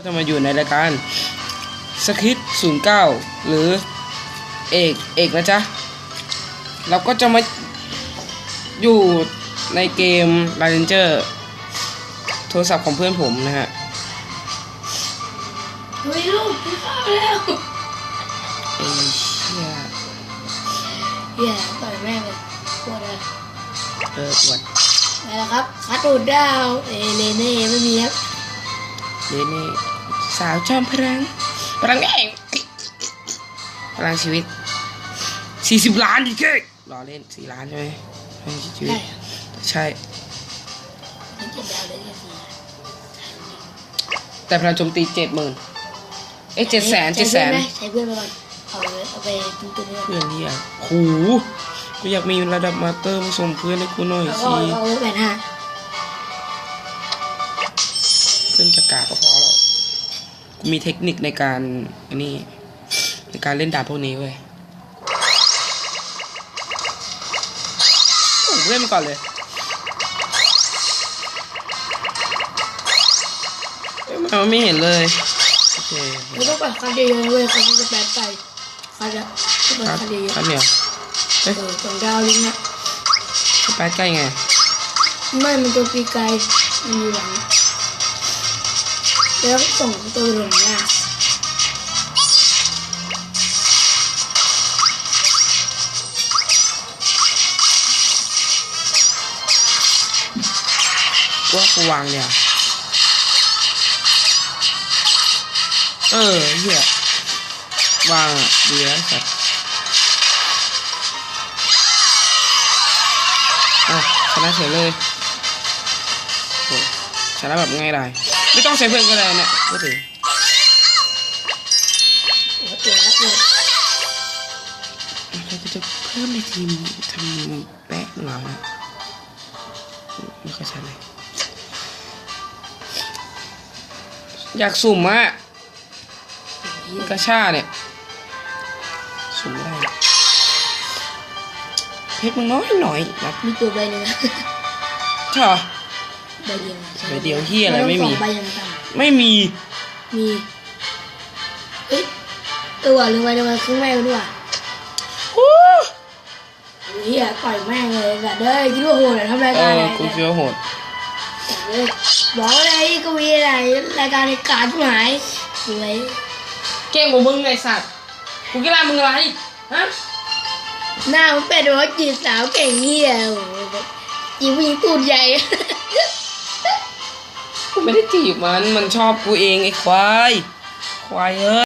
ก็จะมาอยู่ในรายการสคริปต์ศูนย์เก้าหรือเอกเอกนะจ๊ะ เราก็จะมาอยู่ในเกม l i เ e นเจอร์โทรศัพท์ของเพื่อนผมนะฮะเฮ้ยลูกกินข้าวแล้วไอ้เชี่ยแย่ต่อยแม่งเลยปวดเลยเอออวดไปแล้วครับคัดตูดดาว เอเลเน่ไม่มีครับ เดนี่สาวจอมพลังพลังเองพลังชีวิตสี่สิบล้านดิเก้รอเล่นสี่ล้านใช่ไหมพลังชีวิตได้เหรอใช่นี่เจ็ดดาวเลยแค่สี่แต่พลังโจมตีเจ็ดหมื่นเอ้เจ็ดแสนเจ็ดแสนใช้เพื่อนไหมใช้เพื่อนไปก่อนเอาเลยเอาไปตุ้นตุ้นๆไปก่อนเพื่อนที่อะโหกูอยากมีระดับมาสเตอร์มาส่งเพื่อนให้กูหน่อยแล้วก็สิเอาไว้แปด เพื่อนจะกากก็พอแล้วกูมีเทคนิคในการอันนี้ในการเล่นดาบพวกนี้เว้ยส่งเพื่อนมาก่อนเลยเอ้ยมันไม่เห็นเลยโอเคไม่ต้องเปิดคันเดียวๆเว้ยคันจะแปดไปคันจะเปิดครับคันเดียวครับเนี่ยๆเออสองดาวลิงก์นะไปใกล้ไง ไม่ มันตัวปีไกลมันอยู่หลัง แล้วส่งตัวหลงหน้าว่ากูวางเนี่ย เออเหี้ยวางอะดีแล้วสัตว์อะชนะเฉยเลยชนะแบบง่ายดาย ไม่ต้องใช้เพื่อนก็ได้เนี่ยพูดถึงโอ้โหเจ๋งแล้วเลยเราจะเพิ่มในทีมทำแปะเหงาเนี่ยไม่ค่อยใช่เลยอยากสุ่มอะเหี้ยกระชาเนี่ย สุ่มได้เพชรมึงน้อยหน่อยนะมีตัวใบหนึ่งนะใช่เหรอ ใบเดียวนะใช่ใบเดียวเหี้ยอะไรไม่มีนต้งสองใบยังต่ไม่มีำมีเฮ้ยเออว่ะลืมไปลืมไปครึ่งแม่งด้วยว่ะโอ้เฮียต่อยแม่งเลยแบบเด้ยคิดว่าโหดเหรอทำรายเอการออะไรกูคิดว่าโหดเฮ้ยบอกเลยก็มีอะไรรายการในการที่หายสวยเก่งกว่ามึงไงสัตว์กูกีฬามึงอะไรฮะหน้ามันเป็นว่าจีบสาวเก่งเฮียโอ้โหแบบจีบผู้หญิงตูดใหญ่กู ไม่ได้จีบมัน มันชอบกูเองไอ้ควาย ควายเอ้ย